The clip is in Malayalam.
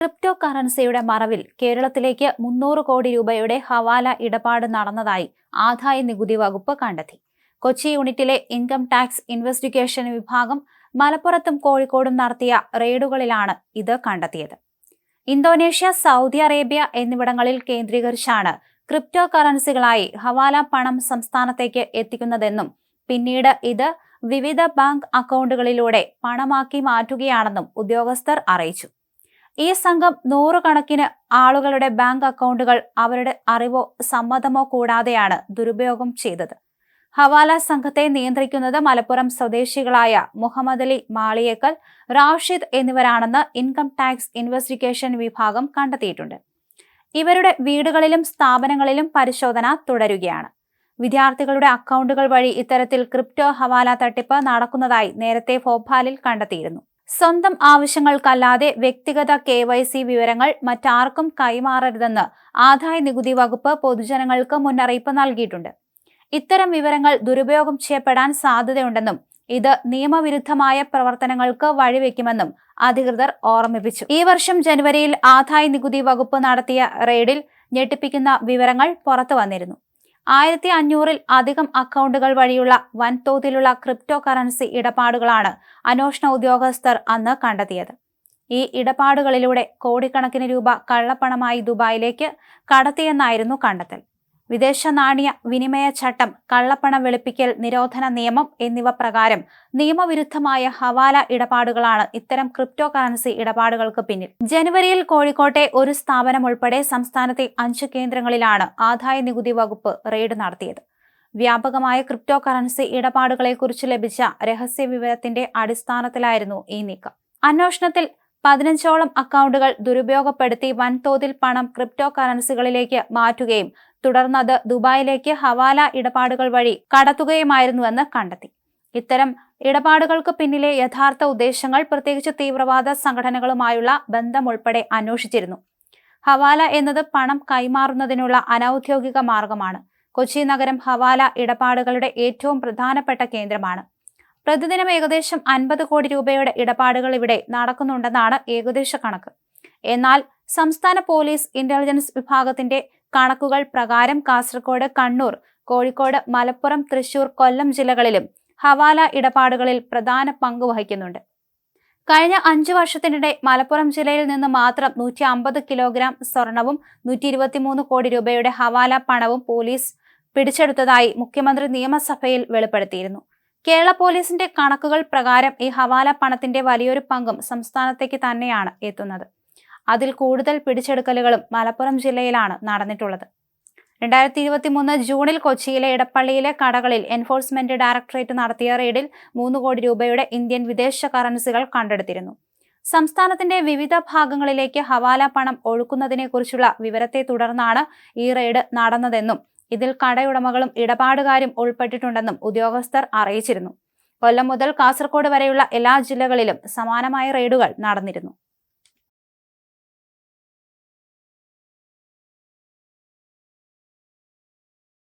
ക്രിപ്റ്റോ കറൻസിയുടെ മറവിൽ കേരളത്തിലേക്ക് മുന്നൂറ് കോടി രൂപയുടെ ഹവാല ഇടപാട് നടന്നതായി ആദായ നികുതി വകുപ്പ് കണ്ടെത്തി. കൊച്ചി യൂണിറ്റിലെ ഇൻകം ടാക്സ് ഇൻവെസ്റ്റിഗേഷൻ വിഭാഗം മലപ്പുറത്തും കോഴിക്കോടും നടത്തിയ റെയ്ഡുകളിലാണ് ഇത് കണ്ടെത്തിയത്. ഇന്തോനേഷ്യ സൗദി അറേബ്യ എന്നിവിടങ്ങളിൽ കേന്ദ്രീകരിച്ചാണ് ക്രിപ്റ്റോ കറൻസികളായി ഹവാല പണം സംസ്ഥാനത്തേക്ക് എത്തിക്കുന്നതെന്നും പിന്നീട് ഇത് വിവിധ ബാങ്ക് അക്കൗണ്ടുകളിലൂടെ പണമാക്കി മാറ്റുകയാണെന്നും ഉദ്യോഗസ്ഥർ അറിയിച്ചു. ഈ സംഘം നൂറുകണക്കിന് ആളുകളുടെ ബാങ്ക് അക്കൗണ്ടുകൾ അവരുടെ അറിവോ സമ്മതമോ കൂടാതെയാണ് ദുരുപയോഗം ചെയ്തത്. ഹവാല സംഘത്തെ നിയന്ത്രിക്കുന്നത് മലപ്പുറം സ്വദേശികളായ മുഹമ്മദ് അലി മാളിയേക്കൽ റാഷിദ് എന്നിവരാണെന്ന് ഇൻകം ടാക്സ് ഇൻവെസ്റ്റിഗേഷൻ വിഭാഗം കണ്ടെത്തിയിട്ടുണ്ട്. ഇവരുടെ വീടുകളിലും സ്ഥാപനങ്ങളിലും പരിശോധന തുടരുകയാണ്. വിദ്യാർത്ഥികളുടെ അക്കൗണ്ടുകൾ വഴി ഇത്തരത്തിൽ ക്രിപ്റ്റോ ഹവാല തട്ടിപ്പ് നടക്കുന്നതായി നേരത്തെ ഭോപ്പാലിൽ കണ്ടെത്തിയിരുന്നു. സ്വന്തം ആവശ്യങ്ങൾക്കല്ലാതെ വ്യക്തിഗത കെ വൈ സി വിവരങ്ങൾ മറ്റാർക്കും കൈമാറരുതെന്ന് ആദായ നികുതി വകുപ്പ് പൊതുജനങ്ങൾക്ക് മുന്നറിയിപ്പ് നൽകിയിട്ടുണ്ട്. ഇത്തരം വിവരങ്ങൾ ദുരുപയോഗം ചെയ്യപ്പെടാൻ സാധ്യതയുണ്ടെന്നും ഇത് നിയമവിരുദ്ധമായ പ്രവർത്തനങ്ങൾക്ക് വഴിവെക്കുമെന്നും അധികൃതർ ഓർമ്മിപ്പിച്ചു. ഈ വർഷം ജനുവരിയിൽ ആദായ നികുതി വകുപ്പ് നടത്തിയ റെയ്ഡിൽ ഞെട്ടിപ്പിക്കുന്ന വിവരങ്ങൾ പുറത്തു വന്നിരുന്നു. ആയിരത്തി അഞ്ഞൂറിൽ അധികം അക്കൗണ്ടുകൾ വഴിയുള്ള വൻതോതിലുള്ള ക്രിപ്റ്റോ കറൻസി ഇടപാടുകളാണ് അന്വേഷണ ഉദ്യോഗസ്ഥർ അന്ന് കണ്ടെത്തിയത്. ഈ ഇടപാടുകളിലൂടെ കോടിക്കണക്കിന് രൂപ കള്ളപ്പണമായി ദുബായിലേക്ക് കടത്തിയെന്നായിരുന്നു കണ്ടെത്തൽ. വിദേശ നാണ്യ വിനിമയ ചട്ടം കള്ളപ്പണം വെളുപ്പിക്കൽ നിരോധന നിയമം എന്നിവ പ്രകാരം നിയമവിരുദ്ധമായ ഹവാല ഇടപാടുകളാണ് ഇത്തരം ക്രിപ്റ്റോ കറൻസി ഇടപാടുകൾക്ക് പിന്നിൽ. ജനുവരിയിൽ കോഴിക്കോട്ടെ ഒരു സ്ഥാപനം ഉൾപ്പെടെ സംസ്ഥാനത്തെ അഞ്ച് കേന്ദ്രങ്ങളിലാണ് ആദായ നികുതി വകുപ്പ് റെയ്ഡ് നടത്തിയത്. വ്യാപകമായ ക്രിപ്റ്റോ കറൻസി ഇടപാടുകളെക്കുറിച്ച് ലഭിച്ച രഹസ്യ വിവരത്തിന്റെ അടിസ്ഥാനത്തിലായിരുന്നു ഈ നീക്കം. അന്വേഷണത്തിൽ പതിനഞ്ചോളം അക്കൗണ്ടുകൾ ദുരുപയോഗപ്പെടുത്തി വൻതോതിൽ പണം ക്രിപ്റ്റോ കറൻസികളിലേക്ക് മാറ്റുകയും തുടർന്ന് അത് ദുബായിലേക്ക് ഹവാല ഇടപാടുകൾ വഴി കടത്തുകയുമായിരുന്നുവെന്ന് കണ്ടെത്തി. ഇത്തരം ഇടപാടുകൾക്ക് പിന്നിലെ യഥാർത്ഥ ഉദ്ദേശങ്ങൾ പ്രത്യേകിച്ച് തീവ്രവാദ സംഘടനകളുമായുള്ള ബന്ധം ഉൾപ്പെടെ അന്വേഷിച്ചിരുന്നു. ഹവാല എന്നത് പണം കൈമാറുന്നതിനുള്ള അനൌദ്യോഗിക മാർഗമാണ്. കൊച്ചി നഗരം ഹവാല ഇടപാടുകളുടെ ഏറ്റവും പ്രധാനപ്പെട്ട കേന്ദ്രമാണ്. പ്രതിദിനം ഏകദേശം അൻപത് കോടി രൂപയുടെ ഇടപാടുകൾ ഇവിടെ നടക്കുന്നുണ്ടെന്നാണ് ഏകദേശ കണക്ക്. എന്നാൽ സംസ്ഥാന പോലീസ് ഇന്റലിജൻസ് വിഭാഗത്തിന്റെ കണക്കുകൾ പ്രകാരം കാസർഗോഡ് കണ്ണൂർ കോഴിക്കോട് മലപ്പുറം തൃശൂർ കൊല്ലം ജില്ലകളിലും ഹവാല ഇടപാടുകളിൽ പ്രധാന പങ്ക് വഹിക്കുന്നുണ്ട്. കഴിഞ്ഞ അഞ്ചു വർഷത്തിനിടെ മലപ്പുറം ജില്ലയിൽ നിന്ന് മാത്രം നൂറ്റി അമ്പത് കിലോഗ്രാം സ്വർണവും നൂറ്റി ഇരുപത്തിമൂന്ന് കോടി രൂപയുടെ ഹവാല പണവും പോലീസ് പിടിച്ചെടുത്തതായി മുഖ്യമന്ത്രി നിയമസഭയിൽ വെളിപ്പെടുത്തിയിരുന്നു. കേരള പോലീസിന്റെ കണക്കുകൾ പ്രകാരം ഈ ഹവാല പണത്തിന്റെ വലിയൊരു പങ്കും സംസ്ഥാനത്തേക്ക് തന്നെയാണ് എത്തുന്നത്. അതിൽ കൂടുതൽ പിടിച്ചെടുക്കലുകളും മലപ്പുറം ജില്ലയിലാണ് നടന്നിട്ടുള്ളത്. രണ്ടായിരത്തി ഇരുപത്തി മൂന്ന് ജൂണിൽ കൊച്ചിയിലെ ഇടപ്പള്ളിയിലെ കടകളിൽ എൻഫോഴ്സ്മെന്റ് ഡയറക്ടറേറ്റ് നടത്തിയ റെയ്ഡിൽ മൂന്ന് കോടി രൂപയുടെ ഇന്ത്യൻ വിദേശ കറൻസികൾ കണ്ടെടുത്തിരുന്നു. സംസ്ഥാനത്തിന്റെ വിവിധ ഭാഗങ്ങളിലേക്ക് ഹവാല പണം ഒഴുക്കുന്നതിനെക്കുറിച്ചുള്ള വിവരത്തെ തുടർന്നാണ് ഈ റെയ്ഡ് നടന്നതെന്നും ഇതിൽ കടയുടമകളും ഇടപാടുകാരും ഉൾപ്പെട്ടിട്ടുണ്ടെന്നും ഉദ്യോഗസ്ഥർ അറിയിച്ചിരുന്നു. കൊല്ലം മുതൽ കാസർഗോഡ് വരെയുള്ള എല്ലാ ജില്ലകളിലും സമാനമായ റെയ്ഡുകൾ നടന്നിരുന്നു.